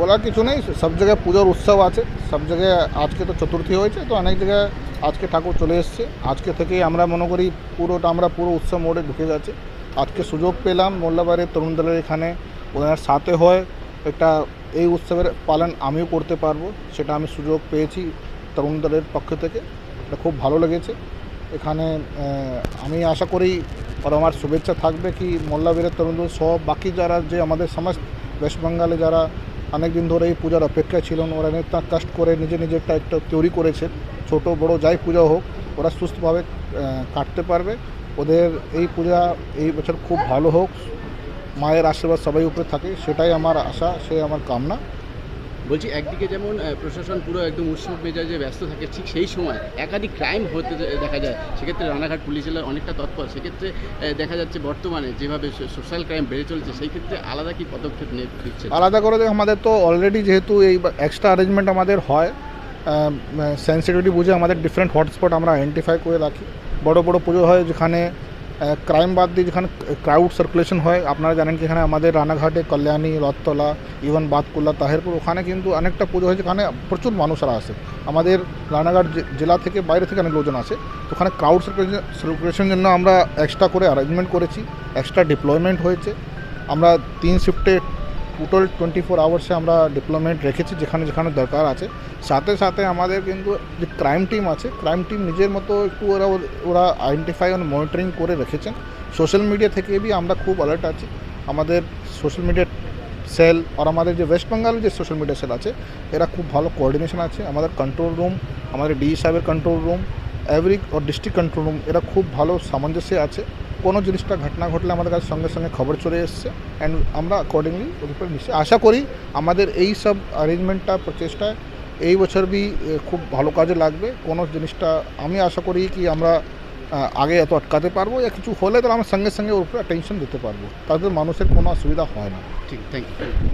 বলার কিছু নেই, সব জায়গায় পুজোর উৎসব আছে, সব জায়গায় আজকে তো চতুর্থী হয়েছে, তো অনেক জায়গায় আজকে ঠাকুর চলে এসছে। আজকে থেকেই আমরা মনে করি পুরোটা আমরা পুরো উৎসব মোড়ে ঢুকে যাচ্ছে। আজকে সুযোগ পেলাম মোল্লাবাড়ির তরুণ দলের এখানে ওনার সাথে হয় একটা এই উৎসবের পালন আমিও করতে পারব, সেটা আমি সুযোগ পেয়েছি তরুণ দলের পক্ষ থেকে। এটা খুব ভালো লেগেছে। এখানে আমি আশা করি আর আমার শুভেচ্ছা থাকবে কি মোল্লাবীরের তরুণ দল সহ বাকি যারা যে আমাদের সমাজ ওয়েস্ট বেঙ্গলে যারা অনেক দিন ধরে এই পূজার অপেক্ষা ছিলেন। ওরা অনেক তা কষ্ট করে নিজে নিজের একটা তৈরি করেছেন ছোট, বড় যাই পূজা হোক, ওরা সুস্থভাবে কাটতে পারবে। ওদের এই পূজা এই বছর খুব ভালো হোক। মায়ের আশীর্বাদ সবাই উপরে থাকে, সেটাই আমার আশা, সে আমার কামনা। বলছি, একদিকে যেমন প্রশাসন পুরো একদম উৎসব মেজাজে ব্যস্ত থাকে, ঠিক সেই সময় একাধিক ক্রাইম হতে দেখা যায়। সেক্ষেত্রে রানাঘাট পুলিশ জেলার অনেকটা তৎপর। সেক্ষেত্রে দেখা যাচ্ছে বর্তমানে যেভাবে সোশ্যাল ক্রাইম বেড়ে চলছে, সেই ক্ষেত্রে আলাদা কি পদক্ষেপ নিয়ে দিচ্ছে আলাদা করে আমাদের তো অলরেডি যেহেতু এই এক্সট্রা অ্যারেঞ্জমেন্ট আমাদের হয় সেন্সিটিভিটি বুঝে আমাদের ডিফারেন্ট হটস্পট আমরা আইডেন্টিফাই করে রাখি। বড় বড় পুজো হয় যেখানে ক্রাইম বাদ দিয়ে যেখানে ক্রাউড সার্কুলেশন হয়, আপনারা জানেন কি এখানে আমাদের রানাঘাটে কল্যাণী, রথতলা ইভেন বাতকুল্লা তাহেরপুর, ওখানে কিন্তু অনেকটা পুজো হয়েছে যেখানে প্রচুর মানুষরা আসে। আমাদের রানাঘাট জেলা থেকে বাইরে থেকে অনেক লোকজন আসে, তো ওখানে ক্রাউড সার্কুলেশন সার্কুলেশনের জন্য আমরা এক্সট্রা করে অ্যারেঞ্জমেন্ট করেছি এক্সট্রা ডিপ্লয়মেন্ট হয়েছে। আমরা তিন শিফটে টোটাল টোয়েন্টি ফোর আওয়ার্সে আমরা ডিপ্লয়মেন্ট রেখেছি, যেখানে যেখানে দরকার আছে। সাথে সাথে আমাদের কিন্তু যে ক্রাইম টিম আছে ক্রাইম টিম নিজের মতো একটু ওরা ওরা আইডেন্টিফাই আর মনিটরিং করে রেখেছেন। সোশ্যাল মিডিয়া থেকে বি আমরা খুব অ্যালার্ট আছি। আমাদের সোশ্যাল মিডিয়া সেল আর আমাদের যে ওয়েস্ট বেঙ্গলের যে সোশ্যাল মিডিয়া সেল আছে, এরা খুব ভালো কোঅর্ডিনেশন আছে। আমাদের কন্ট্রোল রুম আমাদের ডি সাহেবের control room every district control room এরা খুব ভালো সামঞ্জস্যে আছে। কোনো জিনিসটা ঘটনা ঘটলে আমাদের কাছে সঙ্গে সঙ্গে খবর চলে এসছে। অ্যান্ড আমরা অ্যাকর্ডিংলি ওদের উপরে নিশ্চয় আশা করি আমাদের এই সব অ্যারেঞ্জমেন্টটা প্রচেষ্টায় এই বছর বি খুব ভালো কাজে লাগবে। কোনো জিনিসটা আমি আশা করি কি আমরা আগে এত আটকাতে পারব বা কিছু হলে তাহলে আমরা সঙ্গে সঙ্গে ওর উপরে টেনশন দিতে পারব। তাদের মানুষের কোনো অসুবিধা হয় না। ঠিক থ্যাংক ইউ